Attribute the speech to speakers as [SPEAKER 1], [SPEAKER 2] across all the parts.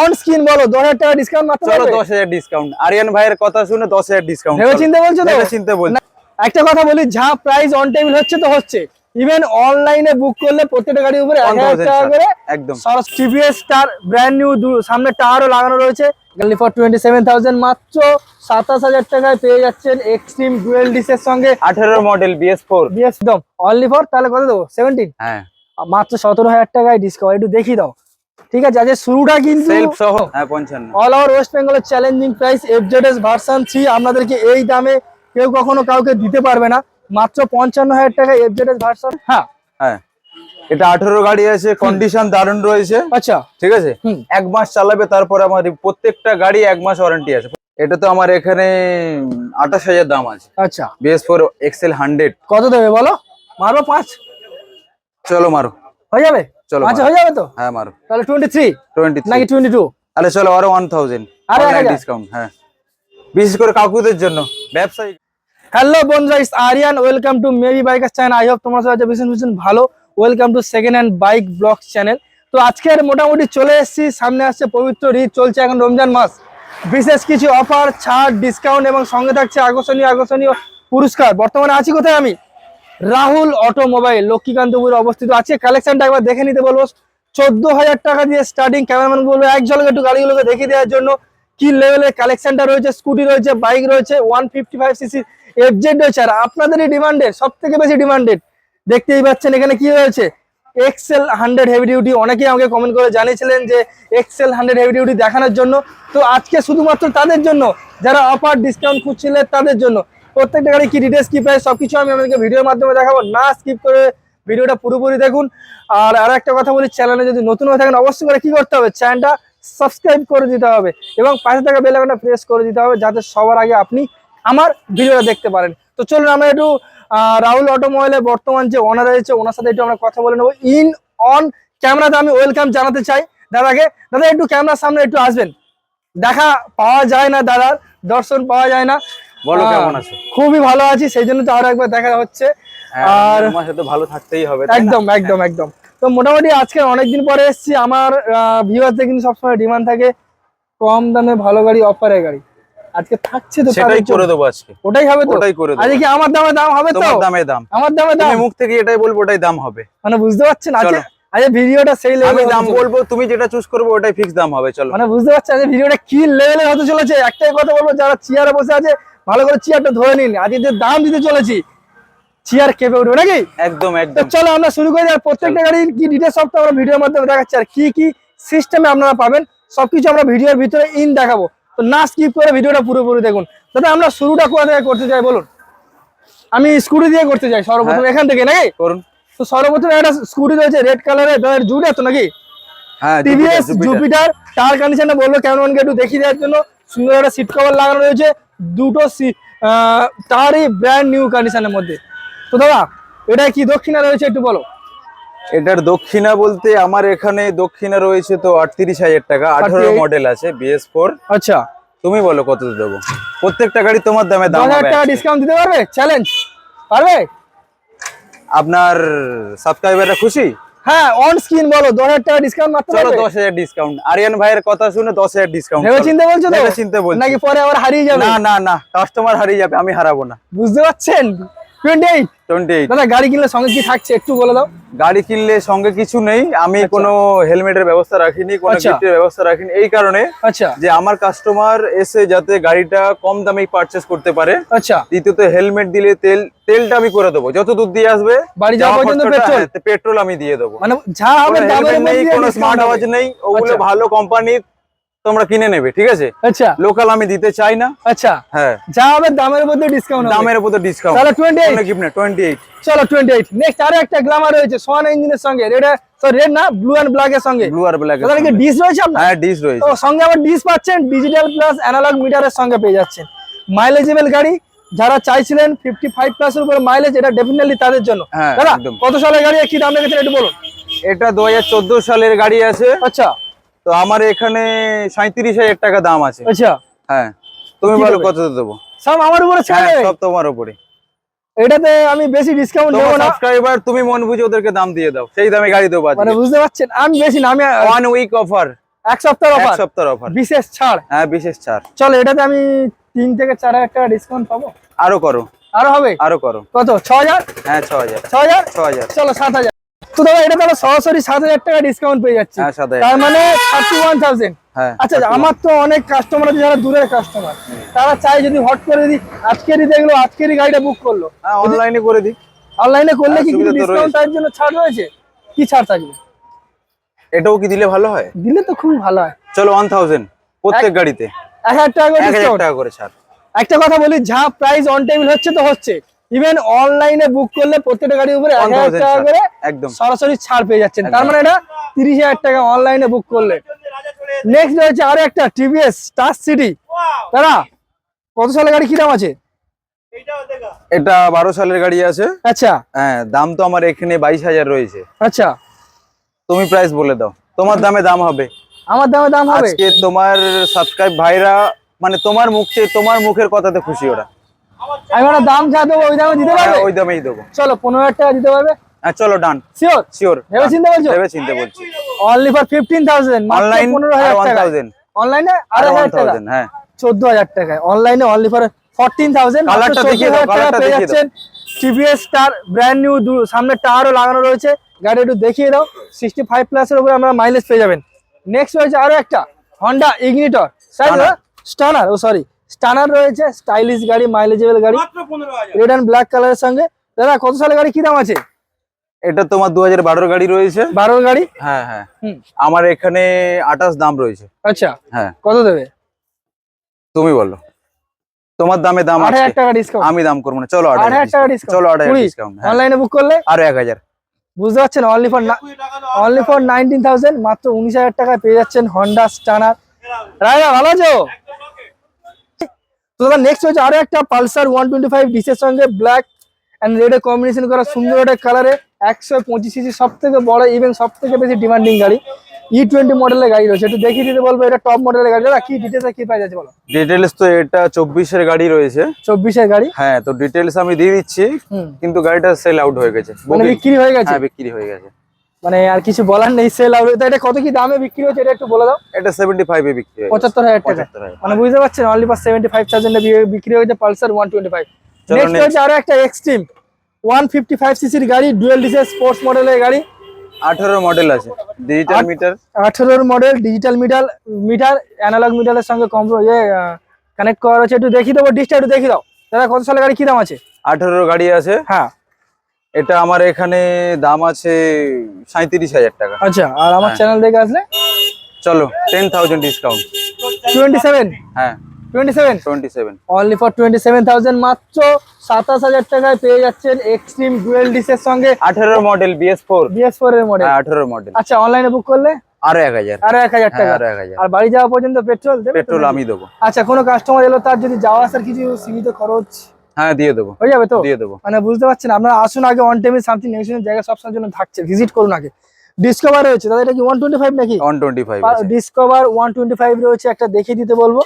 [SPEAKER 1] On screen বলো দশ হাজার টাকা ডিসকাউন্ট মাত্র
[SPEAKER 2] চলো
[SPEAKER 1] পাবে?
[SPEAKER 2] দশ হাজার ডিসকাউন্ট আরিয়ান ভাইয়ের কথা শুনে দশ হাজার ডিসকাউন্ট
[SPEAKER 1] ভেবে চিন্তে বলছো তো?
[SPEAKER 2] চিনতে বল
[SPEAKER 1] না, একটা কথা বলি যা প্রাইস অন টেবিল হচ্ছে তো হচ্ছে। ইভেন অনলাইনে বুক করলে প্রত্যেকটা গাড়ির উপরে এক হাজার টাকা করে
[SPEAKER 2] একদম।
[SPEAKER 1] টিভিএস স্টার ব্র্যান্ড নিউ সামনে টায়ারও লাগানো রয়েছে। গাড়ি ফর টোয়েন্টি সেভেন থাউজেন্ড মাত্র সাতাশ হাজার টাকায় পেয়ে যাচ্ছেন এক্সট্রিম ডুয়েল ডিসের সঙ্গে।
[SPEAKER 2] আঠেরো মডেল বিএস ফোর
[SPEAKER 1] বিএস একদম। অনলি ফর তাহলে কত দেবো? সেভেন্টিন
[SPEAKER 2] হ্যাঁ।
[SPEAKER 1] মাত্র সতেরো হাজার টাকায় ডিসকাউন্ট একটু দেখিয়ে দাও। ঠিক আছে আজকে শুরুটা কিন্তু
[SPEAKER 2] সেলফ সহ। হ্যাঁ পঞ্চান্ন।
[SPEAKER 1] অল ওভার ওয়েস্ট বেঙ্গলের challenging price FZS version three আপনাদেরকে এই দামে কেউ কখনো কাউকে দিতে পারবে না। মাত্র পঞ্চান্ন হাজার টাকা এফজেডএস ভার্সন হ্যাঁ।
[SPEAKER 2] হ্যাঁ। এটা আঠেরো গাড়ি আছে কন্ডিশন দারুণ রয়েছে।
[SPEAKER 1] আচ্ছা।
[SPEAKER 2] ঠিক আছে?
[SPEAKER 1] হুম।
[SPEAKER 2] এক মাস চালাবে তারপরে আমার প্রত্যেকটা গাড়ি এক মাস ওয়ারেন্টি আছে। এটা তো আমার এখানে আঠাশ হাজার দাম আছে।
[SPEAKER 1] আচ্ছা।
[SPEAKER 2] বিএস ফোর এক্সেল হান্ড্রেড
[SPEAKER 1] কত দেবে বলো? মারো পাঁচ।
[SPEAKER 2] চলো মারো।
[SPEAKER 1] হয়ে যাবে?
[SPEAKER 2] চলো
[SPEAKER 1] আচ্ছা হয়ে যাবে তো?
[SPEAKER 2] হ্যাঁ মারো।
[SPEAKER 1] তাহলে টোয়েন্টি থ্রি
[SPEAKER 2] টোয়েন্টি
[SPEAKER 1] নাকি টোয়েন্টি টু
[SPEAKER 2] তাহলে চলো আরও ওয়ান থাউজেন্ড
[SPEAKER 1] আরও
[SPEAKER 2] ডিসকাউন্ট হ্যাঁ। বিশেষ করে কাকুদের জন্য। ব্যবসায়ী।
[SPEAKER 1] হ্যালো বন্ধুরা is Aryan welcome to maybe biker channel I hope তোমার সাথে ভীষণ ভীষণ ভালো। Welcome to second hand bike blog channel তো আজকের মোটামুটি চলে এসেছি সামনে আসছে পবিত্র ঈদ চলছে এখন রমজান মাস। বিশেষ কিছু অফার ছাড় ডিসকাউন্ট এবং সঙ্গে থাকছে আকর্ষণীয় আকর্ষণীয় পুরস্কার। বর্তমানে আছি কোথায় আমি? রাহুল অটোমোবাইল, লক্ষ্মীকান্তপুরে অবস্থিত আছে। কালেকশনটা একবার দেখে নিতে বলব। চোদ্দ হাজার টাকা দিয়ে স্টার্টিং ক্যামেরাম্যান বলব। এক একটু গাড়িগুলোকে দেখিয়ে দেওয়ার জন্য কি লেভেলের কালেকশনটা রয়েছে স্কুটি রয়েছে বাইক রয়েছে one fifty five cc FZ রয়েছে। আর আপনাদেরই ডিমান্ডেড সব থেকে বেশি ডিমান্ডেড দেখতেই পাচ্ছেন এখানে কি রয়েছে এক্সেল হান্ড্রেড হেভি ডিউটি অনেকেই আমাকে কমেন্ট করে জানিয়েছিলেন যে এক্সেল হান্ড্রেড হেভি ডিউটি দেখানোর জন্য। তো আজকে শুধুমাত্র তাদের জন্য, যারা অফার ডিসকাউন্ট খুঁজছিলেন তাদের জন্য। প্রত্যেকটা গাড়ি কি ডিটেলস কি প্রাইস সবকিছু আমি আপনাদেরকে ভিডিওর মাধ্যমে দেখাবো। না স্কিপ করে ভিডিওটা পুরোপুরি দেখুন। আর আর একটা কথা বলি চ্যানেলে যদি নতুন হয়ে থাকেন, অবশ্যই করে কি করতে হবে? চ্যানেলটা সাবস্ক্রাইব করে দিতে হবে এবং পাশে থাকা বেল আইকনটা প্রেস করে দিতে হবে, যাতে সবার আগে আপনি আমার ভিডিওটা দেখতে পারেন। তো চলুন, আমরা একটু রাহুল অটোমোবাইলের বর্তমান যে ওনার রয়েছে, ওনার সাথে একটু আমরা কথা বলে নেব। ইন অন ক্যামেরাতে আমি ওয়েলকাম জানাতে চাই। দাদাকে, দাদা একটু ক্যামেরার সামনে একটু আসবেন। দেখা পাওয়া যায় না দাদার, দর্শন পাওয়া যায় না।
[SPEAKER 2] বলো কেমন আছো?
[SPEAKER 1] খুবই ভালো আছি সেই জন্য তো আরও একবার দেখা হচ্ছে।
[SPEAKER 2] হ্যাঁ,
[SPEAKER 1] আর
[SPEAKER 2] তোমার সাথে ভালো থাকতেই হবে
[SPEAKER 1] একদম একদম একদম। তো মোটামুটি আজকে অনেকদিন পরে এসেছি আমার ভিউয়ারদের কিন্তু সবসময় ডিমান্ড থাকে কম দামে ভালো গাড়ি অফারের গাড়ি। আজকে থাকছে তো
[SPEAKER 2] সেটাই করে দেবো আজকে।
[SPEAKER 1] ওটাই হবে তো?
[SPEAKER 2] ওটাই করে দেবো।
[SPEAKER 1] আজকে কি আমার দামে দাম হবে তো?
[SPEAKER 2] তোমার দামে দাম।
[SPEAKER 1] আমার দামে দাম?
[SPEAKER 2] মুখ থেকে এটাই বলব ওটাই দাম হবে।
[SPEAKER 1] মানে বুঝতে পারছেন? আজকে। আজকে ভিডিওটা সেই লেভেলে
[SPEAKER 2] দাম বলব তুমি যেটা চুজ করবে ওটাই ফিক্স দাম হবে চলো।
[SPEAKER 1] মানে বুঝতে পারছেন? আজকে ভিডিওটা কি লেভেলে হতে চলেছে? একটাই কথা বলব যারা চেয়ারে বসে আছে ভালো করে চেয়ারটা ধরে নিন। আজকে যে দাম দিতে চলেছি চেয়ার কেঁপে উঠবে নাকি?
[SPEAKER 2] একদম একদম।
[SPEAKER 1] চলো আমরা শুরু করে যাই প্রত্যেকটা গাড়ির কি ডিটেলস সব আমরা ভিডিওর মাধ্যমে দেখাচ্ছি আর কি কি সিস্টেমে আপনারা পাবেন সবকিছু আমরা ভিডিওর ভিতরে ইন দেখাবো। তো না স্কিপ করে ভিডিওটা পুরোপুরি দেখুন। দাদা আমরা শুরুটা কোথা থেকে করতে চাই বলুন? আমি স্কুটি দিয়ে করতে চাই সর্বপ্রথম এখান থেকে নাকি?
[SPEAKER 2] করুন।
[SPEAKER 1] তো সর্বপ্রথম একটা স্কুটি রয়েছে রেড কালারের তাদের জুট এত নাকি?
[SPEAKER 2] হ্যাঁ
[SPEAKER 1] টিভিএস
[SPEAKER 2] জুপিটার,
[SPEAKER 1] টায়ার কন্ডিশনটা বলব কেমন একটু দেখিয়ে দেওয়ার জন্য। সুন্দর একটা সিট কভার লাগানো রয়েছে দুটো তারই ব্র্যান্ড নিউ কন্ডিশনের মধ্যে। তো দাদা এটা কি দক্ষিণা রয়েছে একটু বলো?
[SPEAKER 2] এটার দক্ষিণা বলতে আমার এখানে দক্ষিণা রয়েছে তো আটত্রিশ হাজার টাকা আঠারো মডেল আছে বিএস ফোর
[SPEAKER 1] আচ্ছা।
[SPEAKER 2] তুমি বলো কত দেবো? প্রত্যেকটা গাড়ি তোমার দামে দাম
[SPEAKER 1] হাজার টাকা ডিসকাউন্ট দিতে পারবে? চ্যালেঞ্জ পারবে?
[SPEAKER 2] আপনার সাবস্ক্রাইবাররা খুশি?
[SPEAKER 1] হ্যাঁ অন স্ক্রিন বলো টাকা ডিসকাউন্ট মাত্র
[SPEAKER 2] চলো ডিসকাউন্ট আরিয়ান ভাইয়ের কথা শুনে দশ হাজার ডিসকাউন্ট
[SPEAKER 1] ভেবে চিন্তে বলছো তো?
[SPEAKER 2] ভেবে চিন্তে বলছি।
[SPEAKER 1] নাকি পরে আবার হারিয়ে যাবে?
[SPEAKER 2] না না না কাস্টমার হারিয়ে যাবে আমি হারাবো না।
[SPEAKER 1] বুঝতে পারছেন? টোয়েন্টি এইট
[SPEAKER 2] টোয়েন্টি এইট
[SPEAKER 1] দাদা গাড়ি কিনলে সঙ্গে কি থাকছে? একটু বলে দাও।
[SPEAKER 2] গাড়ি কিনলে সঙ্গে কিছু নেই। আমি কোনো হেলমেটের ব্যবস্থা রাখিনি কোনো
[SPEAKER 1] আচ্ছা।
[SPEAKER 2] গিফটের ব্যবস্থা রাখিনি। এই কারণে
[SPEAKER 1] আচ্ছা।
[SPEAKER 2] যে আমার কাস্টমার এসে যাতে গাড়িটা কম দামে পারচেস করতে পারে
[SPEAKER 1] আচ্ছা।
[SPEAKER 2] দ্বিতীয়ত হেলমেট দিলে তেল তেলটা আমি করে দেবো। যত দূর দিয়ে আসবে
[SPEAKER 1] বাড়ি যাওয়া পর্যন্ত পেট্রোল
[SPEAKER 2] পেট্রোল আমি দিয়ে দেবো।
[SPEAKER 1] মানে যা হবে
[SPEAKER 2] কোনো স্মার্ট। আওয়াজ নেই ওগুলো
[SPEAKER 1] আচ্ছা।
[SPEAKER 2] ভালো কোম্পানির তোমরা কিনে নেবে ঠিক আছে?
[SPEAKER 1] আচ্ছা।
[SPEAKER 2] লোকাল আমি দিতে চাই না।
[SPEAKER 1] আচ্ছা।
[SPEAKER 2] হ্যাঁ।
[SPEAKER 1] যা হবে দামের মধ্যে ডিসকাউন্ট
[SPEAKER 2] দামের উপর ডিসকাউন্ট
[SPEAKER 1] তাহলে টোয়েন্টি এইট
[SPEAKER 2] গিফট না টোয়েন্টি এইট
[SPEAKER 1] চলো টোয়েন্টি এইট নেক্সট আরও একটা গ্লামার রয়েছে সোয়ান ইঞ্জিনের সঙ্গে। রেড সরি রেড না ব্লু এন্ড ব্ল্যাক এর সঙ্গে।
[SPEAKER 2] ব্লু আর ব্ল্যাক
[SPEAKER 1] তাহলে কি ডিস রয়েছে আপনার?
[SPEAKER 2] হ্যাঁ ডিস রয়েছে।
[SPEAKER 1] তো সঙ্গে আবার ডিস পাচ্ছেন ডিজিটাল প্লাস অ্যানালগ মিটারের সঙ্গে পেয়ে যাচ্ছেন। মাইলেজেবল গাড়ি যারা চাইছিলেন ফিফটি ফাইভ প্লাস এর উপরে মাইলেজ এটা ডেফিনেটলি তাদের জন্য।
[SPEAKER 2] হ্যাঁ,
[SPEAKER 1] দাদা কত সালের গাড়ি কি দাম রেখেছেন একটু বলুন।
[SPEAKER 2] এটা দু হাজার চোদ্দ সালের গাড়ি আছে।
[SPEAKER 1] আচ্ছা।
[SPEAKER 2] তো আমার এখানে সাঁত্রিশ হাজার টাকা দাম আছে।
[SPEAKER 1] আচ্ছা।
[SPEAKER 2] হ্যাঁ তুমি বলো কত দেবো?
[SPEAKER 1] সব আমার উপরে
[SPEAKER 2] হ্যাঁ
[SPEAKER 1] ছাড়ে
[SPEAKER 2] সব তোমার উপরে।
[SPEAKER 1] এটাতে আমি বেশি ডিসকাউন্ট
[SPEAKER 2] তোমার
[SPEAKER 1] না।
[SPEAKER 2] সাবস্ক্রাইবার তুমি মন বুঝে ওদেরকে দাম দিয়ে দাও। সেই দামে গাড়ি দেবো
[SPEAKER 1] মানে বুঝতে পারছেন? আমি বেশি না আমি
[SPEAKER 2] ওয়ান উইক অফার
[SPEAKER 1] এক সপ্তাহ
[SPEAKER 2] এক
[SPEAKER 1] অফার
[SPEAKER 2] সপ্তাহ অফার
[SPEAKER 1] বিশেষ ছাড়?
[SPEAKER 2] হ্যাঁ বিশেষ ছাড়।
[SPEAKER 1] চলো এটাতে আমি তিন থেকে চার হাজার টাকা ডিসকাউন্ট পাবো?
[SPEAKER 2] আরও করো।
[SPEAKER 1] আরও হবে?
[SPEAKER 2] আরও করো।
[SPEAKER 1] কত? ছ হাজার?
[SPEAKER 2] হ্যাঁ ছ হাজার।
[SPEAKER 1] ছ হাজার?
[SPEAKER 2] ছ হাজার।
[SPEAKER 1] চলো সাত হাজার। তো দাদা এটা তাহলে সরাসরি সাত হাজার টাকা ডিসকাউন্ট পেয়ে যাচ্ছি।
[SPEAKER 2] হ্যাঁ
[SPEAKER 1] তার মানে থার্টি ওয়ান থাউজেন্ড
[SPEAKER 2] হ্যাঁ
[SPEAKER 1] আচ্ছা আমার তো অনেক কাস্টমার আছে যারা দূরের কাস্টমার তারা চাই যদি হট করে যদি আজকেরই দেখল আজকেরই গাড়িটা বুক করল।
[SPEAKER 2] হ্যাঁ অনলাইনে করে দিই।
[SPEAKER 1] অনলাইনে করলে
[SPEAKER 2] হ্যাঁ,
[SPEAKER 1] কি
[SPEAKER 2] সুবিধা তো
[SPEAKER 1] ডিসকাউন্ট তার জন্য ছাড় রয়েছে? কি ছাড় থাকবে?
[SPEAKER 2] এটাও কি দিলে ভালো হয়?
[SPEAKER 1] দিলে তো খুবই ভালো হয়।
[SPEAKER 2] চলো ওয়ান থাউজেন্ড প্রত্যেক গাড়িতে।
[SPEAKER 1] এক হাজার টাকা করে
[SPEAKER 2] ছাড়।
[SPEAKER 1] একটা কথা বলি যা প্রাইস অন টেবিল হচ্ছে তো হচ্ছে। ইভেন অনলাইনে বুক করলে প্রত্যেকটা গাড়ির উপরে এক হাজার টাকা করে
[SPEAKER 2] একদম।
[SPEAKER 1] সরাসরি ছাড় পেয়ে যাচ্ছেন। তার মানে এটা তিরিশ হাজার টাকা অনলাইনে বুক করলে। নেক্সট রয়েছে আরও একটা টিভিএস স্টার সিটি দাদা কত সালে গাড়ি? কি দাম আছে?
[SPEAKER 2] এটা বারো সালের গাড়ি আছে।
[SPEAKER 1] আচ্ছা।
[SPEAKER 2] হ্যাঁ দাম তো আমার এখানে বাইশ হাজার রয়েছে।
[SPEAKER 1] আচ্ছা।
[SPEAKER 2] তুমি প্রাইস বলে দাও। তোমার দামে দাম হবে।
[SPEAKER 1] আমার দামে দাম হবে?
[SPEAKER 2] আজকে তোমার সাবস্ক্রাইব ভাইরা মানে তোমার মুখে তোমার মুখের কথাতে খুশি ওরা।
[SPEAKER 1] দাম যা দেবো ওই দামে দিতে
[SPEAKER 2] হ্যাঁ,
[SPEAKER 1] পারবে?
[SPEAKER 2] ওই দামেই দেবো।
[SPEAKER 1] চলো পনেরো হাজার টাকা দিতে পারবে?
[SPEAKER 2] হ্যাঁ চলো ডান
[SPEAKER 1] শিওর
[SPEAKER 2] শিওর
[SPEAKER 1] ভেবে চিন্তে বলছো?
[SPEAKER 2] ভেবে চিনতে বলছি
[SPEAKER 1] only for fifteen thousand
[SPEAKER 2] online
[SPEAKER 1] পনেরো হাজার টাকা অনলাইনে আড়াই হাজার টাকা।
[SPEAKER 2] হ্যাঁ।
[SPEAKER 1] চোদ্দ হাজার টাকায়। অনলাইনে অনলি ফর ফোরটিন থাউজেন্ড পেয়ে যাচ্ছেন। টিভিএস স্টার ব্র্যান্ড নিউ সামনে টায়ারও লাগানো রয়েছে। গাড়ি একটু দেখিয়ে দাও। সিক্সটি ফাইভ প্লাসের উপরে আমরা মাইলেজ পেয়ে যাবেন। নেক্সট রয়েছে আরও একটা হন্ডা ইগনিটর। স্টানার ও সরি স্টানার রয়েছে স্টাইলিশ গাড়ি মাইলেজেবল গাড়ি। রেড অ্যান্ড ব্ল্যাক কালারের সঙ্গে। দাদা কত সালে গাড়ি? কি দাম আছে?
[SPEAKER 2] এটা তোমার দু হাজার বারোর গাড়ি রয়েছে।
[SPEAKER 1] বারোর গাড়ি?
[SPEAKER 2] হ্যাঁ হ্যাঁ।
[SPEAKER 1] হুম।
[SPEAKER 2] আমার এখানে আঠাশ দাম রয়েছে।
[SPEAKER 1] আচ্ছা।
[SPEAKER 2] হ্যাঁ।
[SPEAKER 1] কত দেবে?
[SPEAKER 2] তুমি বলো। তোমার দামে দাম
[SPEAKER 1] আট হাজার
[SPEAKER 2] আছে।
[SPEAKER 1] টাকা ডিসকাউন্ট
[SPEAKER 2] আমি দাম করব না। চলো আট
[SPEAKER 1] হাজার টাকা ডিসকাউন্ট
[SPEAKER 2] চলো আট হাজার
[SPEAKER 1] কুড়ি।
[SPEAKER 2] ডিসকাউন্ট
[SPEAKER 1] অনলাইনে বুক করলে?
[SPEAKER 2] আরও এক হাজার।
[SPEAKER 1] বুঝতে পারছেন? Only for only for nineteen thousand মাত্র উনিশ হাজার টাকায় পেয়ে যাচ্ছেন হন্ডা স্টানার রায়দা ভালো আছো? তো দাদা নেক্সট হচ্ছে আরও একটা পালসার ওয়ান টোয়েন্টি ফাইভ ডিসের সঙ্গে ব্ল্যাক অ্যান্ড রেডে কম্বিনেশন করা সুন্দর একটা কালারে একশো পঁচিশ সিসি সব থেকে বড় ইভেন সব থেকে বেশি ডিমান্ডিং গাড়ি। ই টোয়েন্টি মডেলের গাড়ি রয়েছে। একটু দেখিয়ে দিতে বলব এটা টপ মডেলের গাড়ি। দাদা কি ডিটেলস কি প্রাইস আছে বলো?
[SPEAKER 2] ডিটেলস তো এটা চব্বিশের গাড়ি রয়েছে।
[SPEAKER 1] চব্বিশের গাড়ি?
[SPEAKER 2] হ্যাঁ তো ডিটেলস আমি দিয়ে দিচ্ছি কিন্তু গাড়িটা সেল আউট হয়ে গেছে।
[SPEAKER 1] মানে বিক্রি হয়ে গেছে?
[SPEAKER 2] হ্যাঁ বিক্রি হয়ে গেছে।
[SPEAKER 1] মানে আর কিছু বলার নেই সেল আউট এটা কত কি দামে বিক্রি হচ্ছে এটা একটু বলে দাও।
[SPEAKER 2] এটা সেভেন্টি ফাইভে বিক্রি হয়ে গেছে
[SPEAKER 1] পঁচাত্তর হাজার টাকা। মানে বুঝতে পারছেন অনলি ফর সেভেন্টি ফাইভ থাউজেন্ডে বিক্রি হয়েছে পালসার ওয়ান টোয়েন্টি ফাইভ
[SPEAKER 2] চলো
[SPEAKER 1] নেক্সট হচ্ছে আরও একটা এক্সট্রিম ওয়ান ফিফটি ফাইভ সিসির গাড়ি ডুয়েল ডিসের স্পোর্টস মডেলের গাড়ি।
[SPEAKER 2] আঠারো মডেল আছে। Digital meter
[SPEAKER 1] আঠেরোর model digital meter meter analogue মিটারের সঙ্গে ইয়ে কানেক্ট করা আছে। একটু দেখিয়ে দেবো ডিসটা একটু দেখিয়ে দাও। দাদা কত সালের গাড়ি? কি দাম আছে?
[SPEAKER 2] আঠারো গাড়ি আছে।
[SPEAKER 1] হ্যাঁ।
[SPEAKER 2] এটা আমার এখানে দাম আছে সাঁত্রিশ হাজার টাকা।
[SPEAKER 1] আচ্ছা আর আমার
[SPEAKER 2] হ্যাঁ।
[SPEAKER 1] চ্যানেল দেখে আসলে?
[SPEAKER 2] চলো ten thousand discount
[SPEAKER 1] twenty seven
[SPEAKER 2] হ্যাঁ।
[SPEAKER 1] Twenty seven
[SPEAKER 2] twenty seven
[SPEAKER 1] only for twenty seven thousand মাত্র সাতাশ হাজার টাকায় পেয়ে যাচ্ছেন এক্সট্রিম ডুয়েল ডিসের সঙ্গে
[SPEAKER 2] আঠারো model BS four
[SPEAKER 1] BS four এর মডেল
[SPEAKER 2] হ্যাঁ মডেল
[SPEAKER 1] আচ্ছা অনলাইনে বুক করলে?
[SPEAKER 2] আরও এক হাজার।
[SPEAKER 1] আরও এক হাজার
[SPEAKER 2] হ্যাঁ
[SPEAKER 1] টাকা।
[SPEAKER 2] আর
[SPEAKER 1] বাড়ি যাওয়া পর্যন্ত পেট্রোল
[SPEAKER 2] পেট্রোল আমি দেবো।
[SPEAKER 1] আচ্ছা কোনো কাস্টমার এলো তার যদি যাওয়া আসার কিছু সীমিত খরচ?
[SPEAKER 2] হ্যাঁ দিয়ে দেবো।
[SPEAKER 1] হয়ে যাবে তো?
[SPEAKER 2] দিয়ে দেবো।
[SPEAKER 1] মানে বুঝতে পারছেন আপনারা আসুন আগে অন টাইমে সামথিং নেগোসিয়েশন জায়গা সবসময়ের জন্য থাকছে। ভিজিট করুন আগে। ডিসকভার রয়েছে দাদা এটা কি ওয়ান টোয়েন্টি ফাইভ নাকি?
[SPEAKER 2] One twenty five
[SPEAKER 1] Discover one twenty five রয়েছে একটা দেখিয়ে দিতে বলব।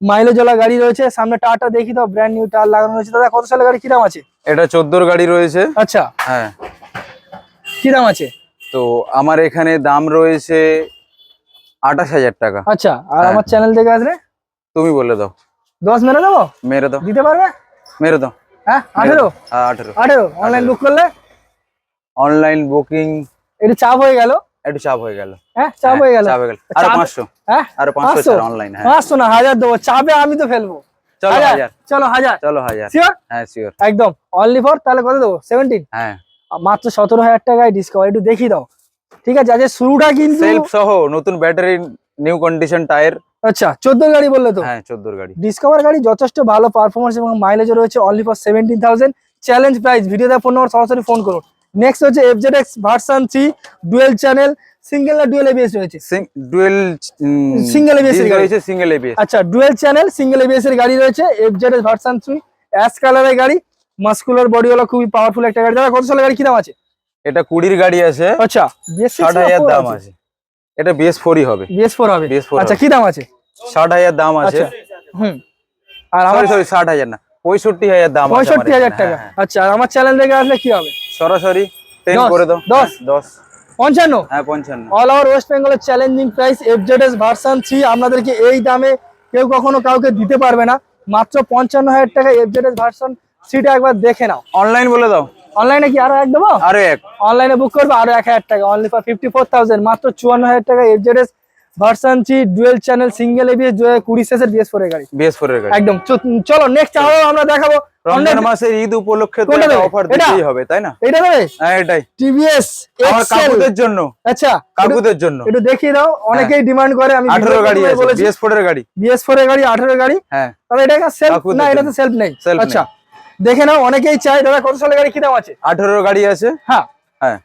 [SPEAKER 1] মাইলেজ গাড়ি রয়েছে সামনে টায়ারটা দেখিয়ে দাও ব্র্যান্ড নিউ টায়ার লাগানো রয়েছে। দাদা কত সালের গাড়ি কি দাম আছে?
[SPEAKER 2] এটা চোদ্দোর গাড়ি রয়েছে।
[SPEAKER 1] আচ্ছা।
[SPEAKER 2] হ্যাঁ।
[SPEAKER 1] কি দাম আছে?
[SPEAKER 2] তো আমার এখানে দাম রয়েছে আঠাশ হাজার টাকা।
[SPEAKER 1] আচ্ছা আর
[SPEAKER 2] হ্যাঁ।
[SPEAKER 1] আমার চ্যানেল দেখে আসলে?
[SPEAKER 2] তুমি বলে দাও।
[SPEAKER 1] দশ মেরে দেবো?
[SPEAKER 2] মেরে দাও।
[SPEAKER 1] দিতে পারবে?
[SPEAKER 2] মেরে দাও।
[SPEAKER 1] হ্যাঁ আঠেরো?
[SPEAKER 2] হ্যাঁ আঠেরো।
[SPEAKER 1] আঠেরো? অনলাইন বুক করলে?
[SPEAKER 2] অনলাইন বুকিং
[SPEAKER 1] একটু চাপ হয়ে গেল?
[SPEAKER 2] একটু চাপ হয়ে গেল।
[SPEAKER 1] হ্যাঁ চাপ হয়ে গেল।
[SPEAKER 2] চাপ হয়ে গেল। আরও
[SPEAKER 1] হ্যাঁ
[SPEAKER 2] আরও? অনলাইন হ্যাঁ।
[SPEAKER 1] না দেবো। চাপে আমি তো ফেলব।
[SPEAKER 2] চলো
[SPEAKER 1] চলো
[SPEAKER 2] চলো হ্যাঁ শিওর
[SPEAKER 1] একদম। অনলি ফর তাহলে কত দেবো? সেভেন্টিন
[SPEAKER 2] হ্যাঁ।
[SPEAKER 1] মাত্র সতেরো হাজার টাকায় ডিসকাউন্ট একটু দেখিয়ে দাও। ঠিক আছে আজকে শুরুটা কিন্তু
[SPEAKER 2] সেলফ সহ নতুন ব্যাটারি নিউ কন্ডিশন টায়ার
[SPEAKER 1] আচ্ছা চোদ্দ গাড়ি বললে তো?
[SPEAKER 2] হ্যাঁ চোদ্দোর গাড়ি।
[SPEAKER 1] ডিসকভার গাড়ি যথেষ্ট ভালো পারফরমেন্স এবং মাইলেজ রয়েছে only for seventeen thousand challenge price video দেওয়ার ফোন নম্বর সরাসরি ফোন করুন। নেক্সট হচ্ছে FZ X version three dual channel single না ডুয়েল এবিএস রয়েছে?
[SPEAKER 2] ডুয়েল
[SPEAKER 1] Single ABS এর গাড়ি।
[SPEAKER 2] রয়েছে সিঙ্গেল এবিএস
[SPEAKER 1] আচ্ছা ডুয়েল চ্যানেল সিঙ্গেল এবিএস এর গাড়ি রয়েছে FZ X version three ash কালারের গাড়ি মাস্কুলার বডি হলো খুবই পাওয়ারফুল একটা গাড়ি। দাদা কত সালের গাড়ি? কি দাম আছে?
[SPEAKER 2] এটা কুড়ির গাড়ি আছে।
[SPEAKER 1] আচ্ছা
[SPEAKER 2] ষাট হাজার দাম আছে। এটা বিএস ফোরই হবে।
[SPEAKER 1] বিএস ফোর হবে। আচ্ছা কি দাম আছে?
[SPEAKER 2] ষাট হাজার দাম আছে।
[SPEAKER 1] আচ্ছা। হুম। আর আমার
[SPEAKER 2] সরি ষাট হাজার না পঁয়ষট্টি হাজার দাম
[SPEAKER 1] পঁয়ষট্টি হাজার টাকা।
[SPEAKER 2] হ্যাঁ, হ্যাঁ।
[SPEAKER 1] আচ্ছা আর আমার চ্যানেল দেখে আসলে কি হবে?
[SPEAKER 2] সরাসরি টেন করে দাও।
[SPEAKER 1] দশ।
[SPEAKER 2] হ্যাঁ, দশ।
[SPEAKER 1] পঞ্চান্ন?
[SPEAKER 2] হ্যাঁ পঞ্চান্ন।
[SPEAKER 1] অল ওভার ওয়েস্ট বেঙ্গলের challenging price FZS version three আপনাদেরকে এই দামে কেউ কখনো কাউকে দিতে পারবে না। মাত্র পঞ্চান্ন হাজার টাকা এফজেডএস ভার্সন থ্রিটা একবার দেখে নাও।
[SPEAKER 2] অনলাইন বলে দাও।
[SPEAKER 1] অনলাইনে কি আরও এক দেবো?
[SPEAKER 2] আরও এক।
[SPEAKER 1] অনলাইনে বুক করবে আরও এক হাজার টাকা only for fifty four thousand মাত্র চুয়ান্ন হাজার টাকা FZS version three dual channel single ABS কুড়ি শেষের বিএস ফোর এর গাড়ি।
[SPEAKER 2] বিএস ফোর এর গাড়ি।
[SPEAKER 1] একদম। চলো নেক্সট আরও আমরা দেখাবো।
[SPEAKER 2] রমজান মাসের ঈদ উপলক্ষে তো অফার দিতেই হবে তাই না?
[SPEAKER 1] এটা দেবে?
[SPEAKER 2] হ্যাঁ এটাই।
[SPEAKER 1] টিভিএস
[SPEAKER 2] আমার কাকুদের জন্য।
[SPEAKER 1] আচ্ছা
[SPEAKER 2] কাকুদের জন্য।
[SPEAKER 1] একটু দেখিয়ে দাও। অনেকেই ডিমান্ড করে আমি
[SPEAKER 2] আঠারো গাড়ি আছে
[SPEAKER 1] বলেছি।
[SPEAKER 2] বিএস এর গাড়ি।
[SPEAKER 1] বিএস ফোর এর গাড়ি আঠারো গাড়ি?
[SPEAKER 2] হ্যাঁ।
[SPEAKER 1] তবে এটা সেলফ না
[SPEAKER 2] জন্য।
[SPEAKER 1] এটাতে সেলফ নেই। আচ্ছা দেখে নাও অনেকেই চাই দাদা কত সালের গাড়ি কি দাম আছে
[SPEAKER 2] আঠারো গাড়ি আছে।
[SPEAKER 1] হ্যাঁ।
[SPEAKER 2] হ্যাঁ।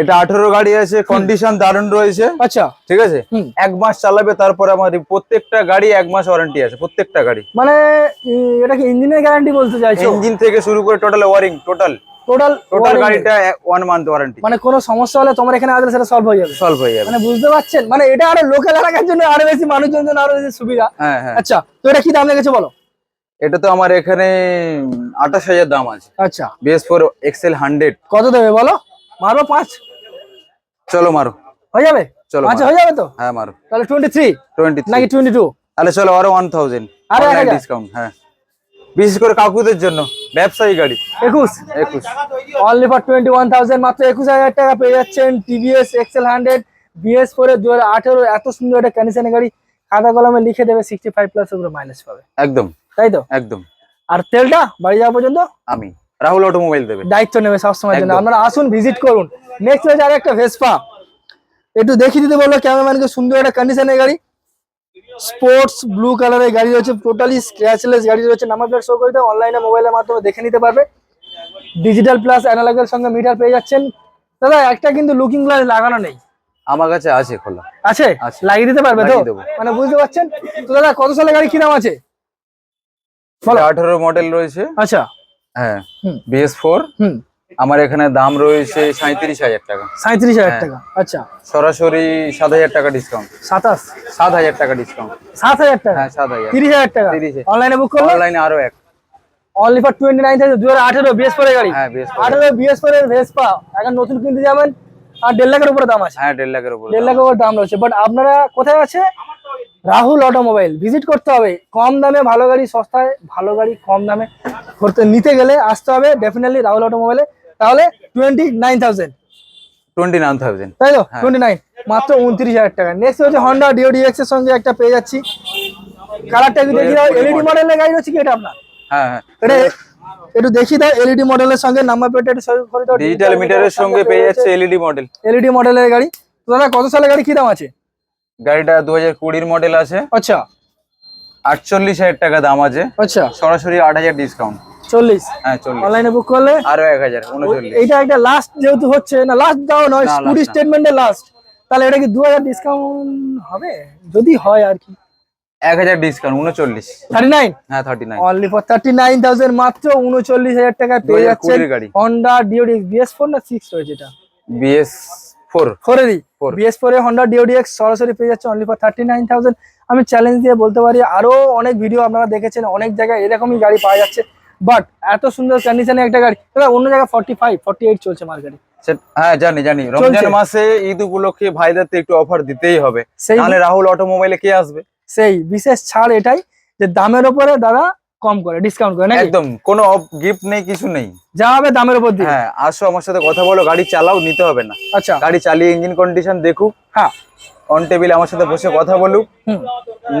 [SPEAKER 2] এটা আঠারো গাড়ি আছে কন্ডিশন দারুণ রয়েছে।
[SPEAKER 1] আচ্ছা।
[SPEAKER 2] ঠিক আছে। এক মাস চালাবে তারপরে আমার প্রত্যেকটা গাড়ি এক মাস ওয়ারেন্টি আছে প্রত্যেকটা গাড়ি।
[SPEAKER 1] মানে এটা কি ইঞ্জিনের গ্যারান্টি বলতে চাইছো?
[SPEAKER 2] ইঞ্জিন থেকে শুরু করে total wiring total
[SPEAKER 1] total
[SPEAKER 2] total গাড়িটা ওয়ান মান্থ ওয়ারেন্টি
[SPEAKER 1] মানে কোনো সমস্যা হলে তোমার এখানে আসলে সেটা সলভ হয়ে যাবে।
[SPEAKER 2] সলভ হয়ে যাবে।
[SPEAKER 1] মানে বুঝতে পারছেন? মানে এটা আরও লোকাল এলাকার জন্য আরও বেশি মানুষজনের জন্য আরও বেশি সুবিধা।
[SPEAKER 2] হ্যাঁ হ্যাঁ।
[SPEAKER 1] আচ্ছা তো এটা কি দাম লেগেছে বলো?
[SPEAKER 2] এটা তো আমার এখানে আঠাশ হাজার দাম আছে।
[SPEAKER 1] আচ্ছা।
[SPEAKER 2] বিএস ফোর এক্সেল হান্ড্রেড
[SPEAKER 1] কত দেবে বলো? মারবো পাঁচ।
[SPEAKER 2] চলো মারো।
[SPEAKER 1] হয়ে যাবে?
[SPEAKER 2] চলো মারো।
[SPEAKER 1] হয়ে যাবে তো?
[SPEAKER 2] হ্যাঁ মারো।
[SPEAKER 1] তাহলে টোয়েন্টি থ্রি
[SPEAKER 2] টোয়েন্টি
[SPEAKER 1] নাকি টোয়েন্টি টু
[SPEAKER 2] তাহলে চলো আরও ওয়ান থাউজেন্ড
[SPEAKER 1] আরও এক হাজার?
[SPEAKER 2] ডিসকাউন্ট হ্যাঁ। বিশেষ করে কাকুদের জন্য ব্যবসায়ী গাড়ি।
[SPEAKER 1] একুশ?
[SPEAKER 2] একুশ।
[SPEAKER 1] Only for twenty one thousand মাত্র একুশ হাজার টাকা পেয়ে যাচ্ছেন TVS Excel hundred BS four দু হাজার আঠেরো এত সুন্দর একটা কন্ডিশনের গাড়ি। খাতা কলমে লিখে দেবে সিক্সটি ফাইভ প্লাস উপরে মাইলেজ পাবে।
[SPEAKER 2] একদম।
[SPEAKER 1] তাই তো?
[SPEAKER 2] একদম।
[SPEAKER 1] আর তেলটা বাড়ি যাওয়া পর্যন্ত?
[SPEAKER 2] আমি। রাহুল অটোমোবাইল দেবে।
[SPEAKER 1] দায়িত্ব নেবে সবসময়ের জন্য। আপনারা আসুন ভিজিট করুন। নেক্সট রয়েছে আর একটা ভেসপা একটু দেখিয়ে দিতে বলল ক্যামেরাম্যানকে সুন্দর একটা কন্ডিশনের গাড়ি। স্পোর্টস ব্লু কালারের গাড়ি রয়েছে টোটালি স্ক্র্যাচলেস গাড়ি রয়েছে। নাম্বার প্লেট শো করে দেয় অনলাইনে মোবাইলের মাধ্যমে দেখে নিতে পারবে। ডিজিটাল প্লাস অ্যানালগের সঙ্গে মিটার পেয়ে যাচ্ছেন। দাদা একটা কিন্তু লুকিং গ্লাস লাগানো নেই।
[SPEAKER 2] আমার কাছে আছে খোলা।
[SPEAKER 1] আছে। লাগিয়ে দিতে পারবে তো। মানে বুঝতে পারছেন? তো দাদা কত সালে গাড়ি কি দাম আছে।
[SPEAKER 2] আঠারো মডেল রয়েছে।
[SPEAKER 1] আচ্ছা।
[SPEAKER 2] হ্যাঁ। বিএস ফোর
[SPEAKER 1] হুম।
[SPEAKER 2] আমার এখানে দাম রয়েছে সাঁত্রিশ হাজার টাকা।
[SPEAKER 1] সাঁত্রিশ হাজার
[SPEAKER 2] হ্যাঁ।
[SPEAKER 1] টাকা আচ্ছা।
[SPEAKER 2] সরাসরি সাত হাজার টাকা ডিসকাউন্ট
[SPEAKER 1] সাতাশ?
[SPEAKER 2] সাত হাজার টাকা ডিসকাউন্ট
[SPEAKER 1] সাত হাজার টাকা?
[SPEAKER 2] হ্যাঁ সাত হাজার।
[SPEAKER 1] তিরিশ হাজার টাকা?
[SPEAKER 2] 30,000
[SPEAKER 1] অনলাইনে বুক করলে?
[SPEAKER 2] অনলাইনে আরও এক।
[SPEAKER 1] Only for twenty nine thousand দু হাজার আঠেরো বিএস ফোর গাড়ি।
[SPEAKER 2] হ্যাঁ বিএস
[SPEAKER 1] আঠেরো বিএস ফোর এর ভেসপা এখন নতুন কিনতে যাবেন আর দেড় লাখের উপরে দাম আছে।
[SPEAKER 2] হ্যাঁ দেড় লাখের উপর
[SPEAKER 1] দেড় লাখের উপর দাম রয়েছে। বাট আপনারা কোথায় আছে? রাহুল অটোমোবাইল। ভিজিট করতে হবে। কম দামে ভালো গাড়ি সস্তায় ভালো গাড়ি কম দামে করতে নিতে গেলে আসতে হবে ডেফিনেটলি রাহুল অটোমোবাইলে। তাহলে twenty nine thousand
[SPEAKER 2] twenty nine thousand
[SPEAKER 1] তাই তো?
[SPEAKER 2] হ্যাঁ।
[SPEAKER 1] টোয়েন্টি নাইন মাত্র উনত্রিশ হাজার টাকা। নেক্সট হচ্ছে হন্ডা ডিওডিএক্স এর সঙ্গে একটা পেয়ে যাচ্ছি। কালারটা একটু দেখি দাও। এলইডি মডেলের গাড়ি হচ্ছে কি এটা আপনার?
[SPEAKER 2] হ্যাঁ হ্যাঁ।
[SPEAKER 1] এটা একটু দেখি দাও। এলইডি মডেলের সঙ্গে নাম্বার প্লেট একটু সই করে দাও।
[SPEAKER 2] ডিজিটাল মিটারের সঙ্গে পেয়ে যাচ্ছে এলইডি মডেল
[SPEAKER 1] এলইডি মডেলের গাড়ি। দাদা কত সালের গাড়ি কি দাম আছে?
[SPEAKER 2] গাড়িটা দু হাজার কুড়ির মডেল আছে।
[SPEAKER 1] আচ্ছা।
[SPEAKER 2] আটচল্লিশ হাজার টাকা দাম আছে।
[SPEAKER 1] আচ্ছা।
[SPEAKER 2] সরাসরি আট হাজার ডিসকাউন্ট
[SPEAKER 1] চল্লিশ?
[SPEAKER 2] হ্যাঁ চল্লিশ।
[SPEAKER 1] অনলাইনে বুক করলে?
[SPEAKER 2] আরও এক হাজার
[SPEAKER 1] এইটা একটা লাস্ট যেহেতু হচ্ছে না লাস্ট দাও নয়
[SPEAKER 2] না, last
[SPEAKER 1] কুড়ি স্টেটমেন্টে লাস্ট তাহলে এটা কি দু হাজার ডিসকাউন্ট হবে? যদি হয় আর কি।
[SPEAKER 2] এক হাজার ডিসকাউন্ট উনচল্লিশ
[SPEAKER 1] থার্টি নাইন
[SPEAKER 2] হ্যাঁ thirty nine
[SPEAKER 1] only for thirty nine thousand মাত্র উনচল্লিশ হাজার টাকায় পেয়ে
[SPEAKER 2] 2020
[SPEAKER 1] যাচ্ছেন
[SPEAKER 2] এর গাড়ি।
[SPEAKER 1] Honda Dio DX BS four না সিক্স রয়েছে এটা?
[SPEAKER 2] বিএস ফোর
[SPEAKER 1] ফোরেরই। বিএস ফোর এ হন্ডা ডিওডিএক্স সরাসরি পেয়ে যাচ্ছে only for thirty nine thousand আমি চ্যালেঞ্জ দিয়ে বলতে পারি আরও অনেক ভিডিও আপনারা দেখেছেন অনেক জায়গায় এরকমই গাড়ি পাওয়া যাচ্ছে। বাট এত সুন্দর কন্ডিশনে একটা গাড়ি দাদা অন্য জায়গায় ফর্টি ফাইভ ফর্টি এইট চলছে মার্কেটে
[SPEAKER 2] হ্যাঁ জানি জানি। রমজান মাসে ঈদ উপলক্ষে ভাইদের তো একটু অফার দিতেই হবে।
[SPEAKER 1] সেই
[SPEAKER 2] রাহুল অটোমোবাইলে কে আসবে?
[SPEAKER 1] সেই বিশেষ ছাড় এটাই যে দামের উপরে দাদা কম করে ডিসকাউন্ট করে
[SPEAKER 2] একদম কোনো গিফট নেই কিছু নেই।
[SPEAKER 1] যা হবে দামের উপর দিয়ে।
[SPEAKER 2] হ্যাঁ আসো আমার সাথে কথা বলো গাড়ি চালাও নিতে হবে না।
[SPEAKER 1] আচ্ছা।
[SPEAKER 2] গাড়ি চালিয়ে ইঞ্জিন কন্ডিশন দেখুক।
[SPEAKER 1] হ্যাঁ।
[SPEAKER 2] অন টেবিলে আমার সাথে বসে কথা বলুক।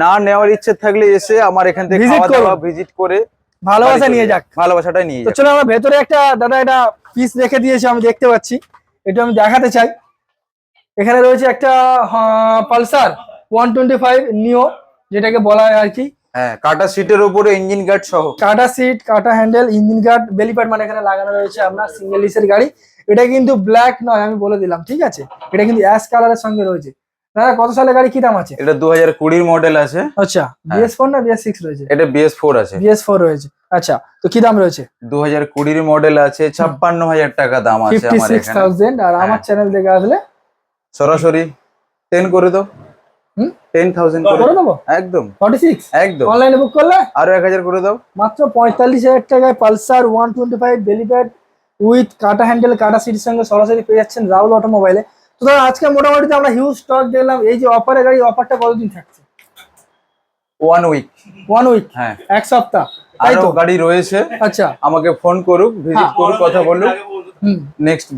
[SPEAKER 2] না নেওয়ার ইচ্ছে থাকলে এসে আমার এখান থেকে খাওয়া দাওয়া ভিজিট করে
[SPEAKER 1] ভালোবাসা নিয়ে যাক।
[SPEAKER 2] ভালোবাসাটাই নিয়ে
[SPEAKER 1] তো
[SPEAKER 2] যাক
[SPEAKER 1] চলো আমরা ভেতরে একটা দাদা এটা পিস রেখে দিয়েছে আমি দেখতে পাচ্ছি। এটা আমি দেখাতে চাই। এখানে রয়েছে একটা পালসার ওয়ান টোয়েন্টি ফাইভ নিও যেটাকে বলা হয় আর কি।
[SPEAKER 2] হ্যাঁ কাটা সিটের উপরে ইঞ্জিন গার্ড সহ।
[SPEAKER 1] কাটা সিট কাটা হ্যান্ডেল ইঞ্জিন গার্ড বেলিপ্যাড মানে এখানে লাগানো রয়েছে আপনার সিঙ্গেল ইসের গাড়ি। এটা কিন্তু ব্ল্যাক নয় আমি বলে দিলাম ঠিক আছে? এটা কিন্তু অ্যাশ কালারের সঙ্গে রয়েছে। দাদা কত সালের গাড়ি কি দাম আছে?
[SPEAKER 2] এটা দু হাজার কুড়ির মডেল আছে।
[SPEAKER 1] আচ্ছা বিএস ফোর না বিএস সিক্স রয়েছে?
[SPEAKER 2] এটা বিএস ফোর আছে।
[SPEAKER 1] বিএস ফোর রয়েছে। আচ্ছা তো কি দাম রয়েছে?
[SPEAKER 2] দু হাজার কুড়ির মডেল আছে ছাপ্পান্ন হাজার টাকা দাম আছে আমার এখানে।
[SPEAKER 1] আর আমার
[SPEAKER 2] হ্যাঁ।
[SPEAKER 1] চ্যানেল থেকে আসলে
[SPEAKER 2] সরাসরি টেন করে দাও? টেন থাউজেন্ড করে
[SPEAKER 1] দেবো
[SPEAKER 2] একদম।
[SPEAKER 1] ফর্টি সিক্স
[SPEAKER 2] একদম
[SPEAKER 1] অনলাইনে বুক করলে?
[SPEAKER 2] আরও এক হাজার করে দাও।
[SPEAKER 1] মাত্র পঁয়তাল্লিশ হাজার টাকায় Pulsar one twenty five with কাটা হ্যান্ডেল কাটা সিটের সঙ্গে সরাসরি পেয়ে যাচ্ছেন রাহুল অটোমোবাইলে তো দাদা আজকে মোটামুটি আমরা হিউজ স্টক দেখলাম। এই যে অফারের গাড়ি অফারটা কতদিন থাকছে?
[SPEAKER 2] ওয়ান উইক
[SPEAKER 1] ওয়ান উইক
[SPEAKER 2] হ্যাঁ।
[SPEAKER 1] এক সপ্তাহ। তাই
[SPEAKER 2] আরও
[SPEAKER 1] তো?
[SPEAKER 2] গাড়ি রয়েছে।
[SPEAKER 1] আচ্ছা।
[SPEAKER 2] আমাকে ফোন করুক ভিজিট
[SPEAKER 1] হ্যাঁ।
[SPEAKER 2] করুক কথা বলুক।
[SPEAKER 1] হুম।
[SPEAKER 2] নেক্সট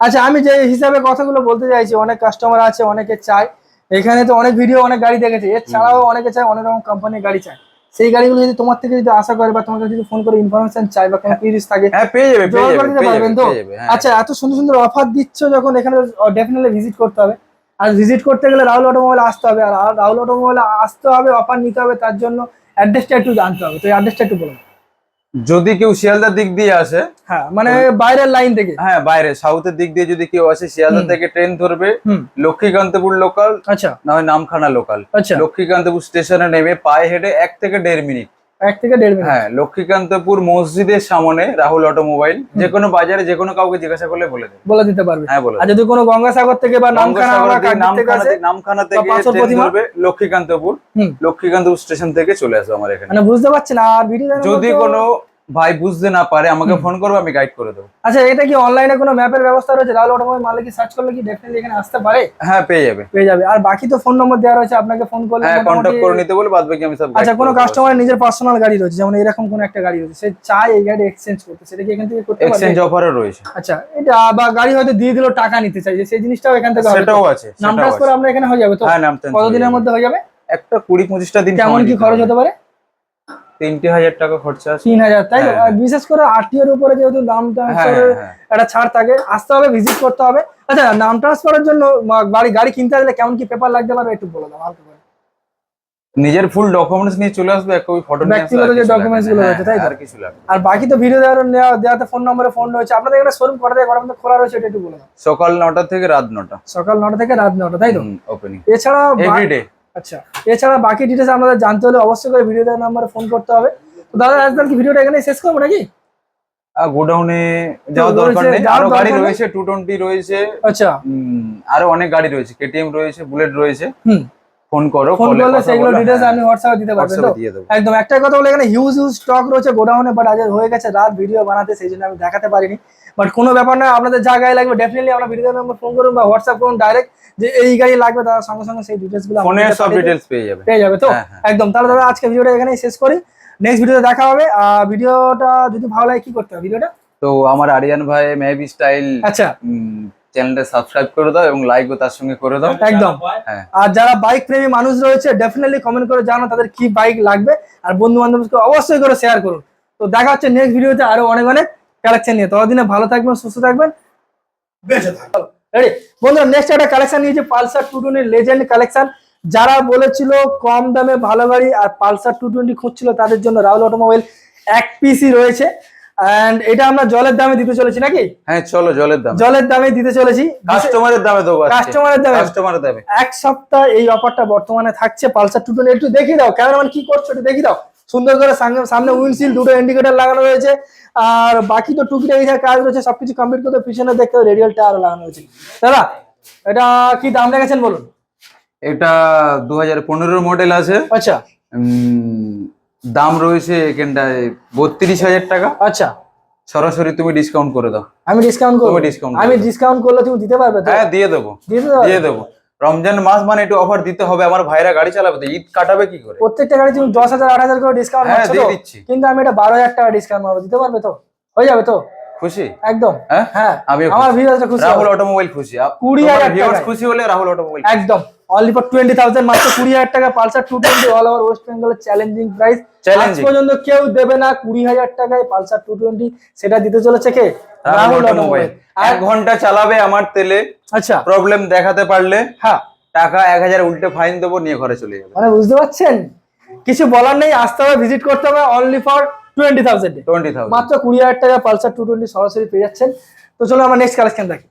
[SPEAKER 1] আচ্ছা আমি যে হিসাবে কথাগুলো বলতে চাইছি অনেক কাস্টমার আছে অনেকে চায়। এখানে তো অনেক ভিডিও অনেক গাড়ি দেখেছে। এছাড়াও অনেকে চায় অনেক রকম কোম্পানির গাড়ি চায়। সেই গাড়িগুলো যদি তোমার থেকে যদি আশা করে বা তোমাকে যদি ফোন করে ইনফরমেশন চাই বা কোনো পিরিস থাকে
[SPEAKER 2] হ্যাঁ পেয়ে যাবে পেয়ে যাবে
[SPEAKER 1] পারবেন তো?
[SPEAKER 2] হ্যাঁ।
[SPEAKER 1] আচ্ছা এত সুন্দর সুন্দর অফার দিচ্ছ যখন এখানে ডেফিনেটলি ভিজিট করতে হবে। আর ভিজিট করতে গেলে রাহুল অটোমোবাইল আসতে হবে। আর রাহুল অটোমোবাইল আসতে হবে অফার নিতে হবে তার জন্য অ্যাড্রেসটা একটু জানতে হবে। তো অ্যাড্রেসটা একটু বলুন
[SPEAKER 2] যদি কেউ শিয়ালদার দিক দিয়ে আসে
[SPEAKER 1] হ্যাঁ মানে বাইরের লাইন থেকে।
[SPEAKER 2] হ্যাঁ বাইরে সাউথের দিক দিয়ে যদি কেউ আসে শিয়ালদা থেকে ট্রেন ধরবে লক্ষ্মীকান্তপুর লোকাল
[SPEAKER 1] আচ্ছা।
[SPEAKER 2] না হয় নামখানা লোকাল
[SPEAKER 1] আচ্ছা।
[SPEAKER 2] লক্ষ্মীকান্তপুর স্টেশনে নেমে পায়ে হেঁটে এক থেকে দেড় মিনিট।
[SPEAKER 1] এক থেকে দেড় মিনিট।
[SPEAKER 2] হ্যাঁ লক্ষ্মীকান্তপুর মসজিদের সামনে রাহুল অটোমোবাইল যে কোনো বাজারে যে কোনো কাউকে জিজ্ঞাসা করলে বলে দেবে।
[SPEAKER 1] বলে দিতে পারবে।
[SPEAKER 2] হ্যাঁ বলে
[SPEAKER 1] আর যদি কোনো গঙ্গাসাগর থেকে বা নামখানা
[SPEAKER 2] নামখানা থেকে- ধরবে লক্ষ্মীকান্তপুর। লক্ষ্মীকান্তপুর স্টেশন থেকে চলে আসবে আমার এখানে।
[SPEAKER 1] মানে বুঝতে পারছি না আর ভিডিও
[SPEAKER 2] যদি কোনো ভাই বুঝতে না পারে আমাকে ফোন করবে আমি গাইড করে দেবো।
[SPEAKER 1] আচ্ছা এটা কি অনলাইনে কোনো ম্যাপের ব্যবস্থা রয়েছে? রাহুল অটোমোবাইল মালিক সার্চ করলে কি ডেফিনেটলি এখানে আসতে পারে?
[SPEAKER 2] হ্যাঁ পেয়ে যাবে।
[SPEAKER 1] পেয়ে যাবে। আর বাকি তো ফোন নম্বর দেওয়া রয়েছে আপনাকে ফোন করলে
[SPEAKER 2] হ্যাঁ কন্ট্যাক্ট করে নিতে বলে বাদ বাকি আমি সব
[SPEAKER 1] আচ্ছা কোনো কাস্টমার নিজের পার্সোনাল গাড়ি রয়েছে যেমন এরকম কোনো একটা গাড়ি রয়েছে সে চায় এই গাড়ি এক্সচেঞ্জ করতে সেটা কি এখান থেকে করতে পারবে?
[SPEAKER 2] এক্সচেঞ্জ অফারও রয়েছে।
[SPEAKER 1] আচ্ছা এটা বা গাড়ি হয়তো দিয়ে দিলো টাকা নিতে চাইছে সেই জিনিসটাও এখান থেকে
[SPEAKER 2] সেটাও আছে
[SPEAKER 1] নাম ট্রান্সফার আমরা এখানে হয়ে যাবে তো?
[SPEAKER 2] হ্যাঁ নাম
[SPEAKER 1] কতদিনের মধ্যে হয়ে যাবে?
[SPEAKER 2] যাবে। একটা কুড়ি পঁচিশটা দিন
[SPEAKER 1] কেমন কি খরচ হতে পারে?
[SPEAKER 2] তিনটে হাজার টাকা খরচা আছে।
[SPEAKER 1] তিন হাজার তাই
[SPEAKER 2] হ্যাঁ,
[SPEAKER 1] বিশেষ করে আরটিওর উপরে যেহেতু নাম
[SPEAKER 2] হ্যাঁ হ্যাঁ
[SPEAKER 1] একটা ছাড় থাকে আসতে হবে ভিজিট করতে হবে। আচ্ছা নাম ট্রান্সফারের জন্য মা- গাড়ি কিনতে আসলে কেমন কি পেপার লাগতে পারবে একটু বলে দাও হালকা করে।
[SPEAKER 2] নিজের ফুল ডকুমেন্টস নিয়ে চলে আসবে এক কপি ফটো
[SPEAKER 1] ব্যক্তিগত যে documents গুলো রয়েছে, তাই
[SPEAKER 2] আর কিছু লাগবে
[SPEAKER 1] আর বাকি তো ভিডিও দেওয়ার নেওয়া- দেওয়াতে ফোন নম্বরে ফোন রয়েছে। আপনাদের এখানে শোরুম কটা থেকে কটা খোলা রয়েছে এটা একটু বলে দাও।
[SPEAKER 2] সকাল নটা থেকে রাত নটা।
[SPEAKER 1] সকাল নটা থেকে রাত নটা তাই তো?
[SPEAKER 2] ওপেনিং
[SPEAKER 1] এছাড়া
[SPEAKER 2] এভরিডে
[SPEAKER 1] আচ্ছা এছাড়া বাকি ডিটেলস আপনাদের জানতে হলে অবশ্যই করে ভিডিও দেওয়ার নাম্বারে ফোন করতে হবে। তো দাদা আজকাল কি ভিডিওটা এখানে শেষ করব নাকি?
[SPEAKER 2] গোডাউনে যাওয়ার দরকার নেই। আরও গাড়ি রয়েছে টু টোয়েন্টি রয়েছে।
[SPEAKER 1] আচ্ছা।
[SPEAKER 2] আরও অনেক গাড়ি রয়েছে কেটিএম রয়েছে বুলেট রয়েছে। ফোন করো
[SPEAKER 1] ফোন করলে সেগুলো
[SPEAKER 2] হ্যাঁ,
[SPEAKER 1] আমি হোয়াটসঅ্যাপে দিতে
[SPEAKER 2] দেবো।
[SPEAKER 1] একদম একটাই কথা বলে এখানে হিউজ হিউজ স্টক রয়েছে গোডাউনে বাট আজ হয়ে গেছে রাত ভিডিও বানাতে সেই জন্য আমি দেখাতে পারিনি। বাট কোনো ব্যাপার না আপনাদের যা গাড়ি লাগবে ডেফিনেটলি আমরা ভিডিও নম্বর ফোন করুন বা হোয়াটসঅ্যাপ করুন ডাইরেক্ট যে এই গাড়ি লাগবে তার সঙ্গে সঙ্গে সেই ডিটেলসগুলো
[SPEAKER 2] ফোনে সব ডিটেলস পেয়ে যাবে।
[SPEAKER 1] পেয়ে যাবে তো?
[SPEAKER 2] হ্যাঁ, হ্যাঁ।
[SPEAKER 1] একদম। তাহলে দাদা আজকে ভিডিওটা এখানেই শেষ করি। নেক্সট ভিডিওতে দেখা হবে। আর ভিডিওটা যদি ভালো লাগে কি করতে হবে ভিডিওটা?
[SPEAKER 2] তো আমার আরিয়ান ভাই মেবি স্টাইল
[SPEAKER 1] আচ্ছা।
[SPEAKER 2] চ্যানেলটা সাবস্ক্রাইব করে দাও এবং লাইকও তার সঙ্গে করে দাও।
[SPEAKER 1] একদম।
[SPEAKER 2] হ্যাঁ।
[SPEAKER 1] আর যারা বাইক প্রেমী মানুষ রয়েছে ডেফিনেটলি কমেন্ট করে জানো তাদের কি বাইক লাগবে। আর বন্ধু বান্ধবকে অবশ্যই করে শেয়ার করুন। তো দেখা হচ্ছে নেক্সট ভিডিওতে আরও অনেক অনেক কালেকশন নিয়ে। ততদিনে ভালো থাকবেন সুস্থ থাকবেন।
[SPEAKER 3] বেঁচে থাক
[SPEAKER 1] রেডি বন্ধুরা নেক্সট একটা কালেকশন নিয়েছি Pulsar two twenty legend collection যারা বলেছিল কম দামে ভালো গাড়ি আর পালসার টু টোয়েন্টি খুঁজছিল তাদের জন্য রাহুল অটোমোবাইল এক পিসি রয়েছে। অ্যান্ড এটা আমরা জলের দামে দিতে চলেছি নাকি?
[SPEAKER 2] হ্যাঁ চলো জলের দাম।
[SPEAKER 1] জলের দামে দিতে চলেছি।
[SPEAKER 2] কাস্টমারের দামে দেবো
[SPEAKER 1] কাস্টমারের দামে।
[SPEAKER 2] কাস্টমারের দামে।
[SPEAKER 1] এক সপ্তাহ এই অফারটা বর্তমানে থাকছে পালসার টু টোয়েন্টি একটু দেখিয়ে দাও ক্যামেরাম্যান কি করছ একটু দেখিয়ে দাও। সুন্দর করে সামনে উইন্ডশিল্ড দুটো ইন্ডিকেটার লাগানো রয়েছে। আর বাকি তো টুকিটাকি যা কাজ রয়েছে সবকিছু কমপ্লিট করতে পিছনে দেখতে রেডিয়ালটা আরও লাগানো রয়েছে। দাদা এটা কি দাম রেখেছেন বলুন?
[SPEAKER 2] এটা দু হাজার পনেরো মডেল আছে।
[SPEAKER 1] আচ্ছা।
[SPEAKER 2] দাম রয়েছে এখানটায় বত্রিশ হাজার টাকা।
[SPEAKER 1] আচ্ছা।
[SPEAKER 2] সরাসরি তুমি ডিসকাউন্ট করে দাও।
[SPEAKER 1] আমি ডিসকাউন্ট করব।
[SPEAKER 2] ডিসকাউন্ট
[SPEAKER 1] আমি ডিসকাউন্ট করলে তুমি দিতে পারবে
[SPEAKER 2] হ্যাঁ দিয়ে দেবো? দিয়ে দেবো। রমজান মাস মানে একটু অফার দিতে হবে আমার ভাইরা গাড়ি চালাবে তো ঈদ কাটাবে কি করে?
[SPEAKER 1] প্রত্যেকটা গাড়ি তুমি দশ হাজার আট হাজার করে ডিসকাউন্ট
[SPEAKER 2] হ্যাঁ
[SPEAKER 1] মারছো
[SPEAKER 2] দিয়ে
[SPEAKER 1] তো?
[SPEAKER 2] দিচ্ছি।
[SPEAKER 1] কিন্তু আমি এটা বারো হাজার টাকা ডিসকাউন্ট মারবো দিতে পারবে তো? হয়ে যাবে তো?
[SPEAKER 2] খুশি?
[SPEAKER 1] একদম।
[SPEAKER 2] হ্যাঁ?
[SPEAKER 1] আমি
[SPEAKER 2] আমিও
[SPEAKER 1] আমার। ভিউয়ার্সরা খুশি
[SPEAKER 2] রাহুল অটোমোবাইল খুশি।
[SPEAKER 1] কুড়ি হাজার
[SPEAKER 2] ভিউয়ার্স খুশি হলে রাহুল অটোমোবাইল
[SPEAKER 1] একদম। অনলি ফর টোয়েন্টি থাউজেন্ড মাত্র কুড়ি হাজার টাকা Pulsar two twenty all over West বেঙ্গলের চ্যালেঞ্জিং প্রাইস আজ পর্যন্ত কেউ দেবে না কুড়ি হাজার টাকায় পালসার টু টোয়েন্টি সেটা দিতে চলেছে কে?
[SPEAKER 2] রাহুল অটোমোবাইল এক ঘণ্টা চালাবে আমার তেলে।
[SPEAKER 1] আচ্ছা।
[SPEAKER 2] প্রবলেম দেখাতে পারলে
[SPEAKER 1] হ্যাঁ।
[SPEAKER 2] টাকা এক হাজার উল্টে ফাইন দেবো নিয়ে ঘরে চলে যাবে।
[SPEAKER 1] মানে বুঝতে পারছেন? কিছু বলার নেই আসতে হবে ভিজিট করতে হবে only for twenty thousand
[SPEAKER 2] twenty thousand
[SPEAKER 1] মাত্র কুড়ি হাজার টাকা পালসার টু টোয়েন্টি সরাসরি পেয়ে যাচ্ছেন। তো চলো আমরা নেক্সট কালেকশন দেখি।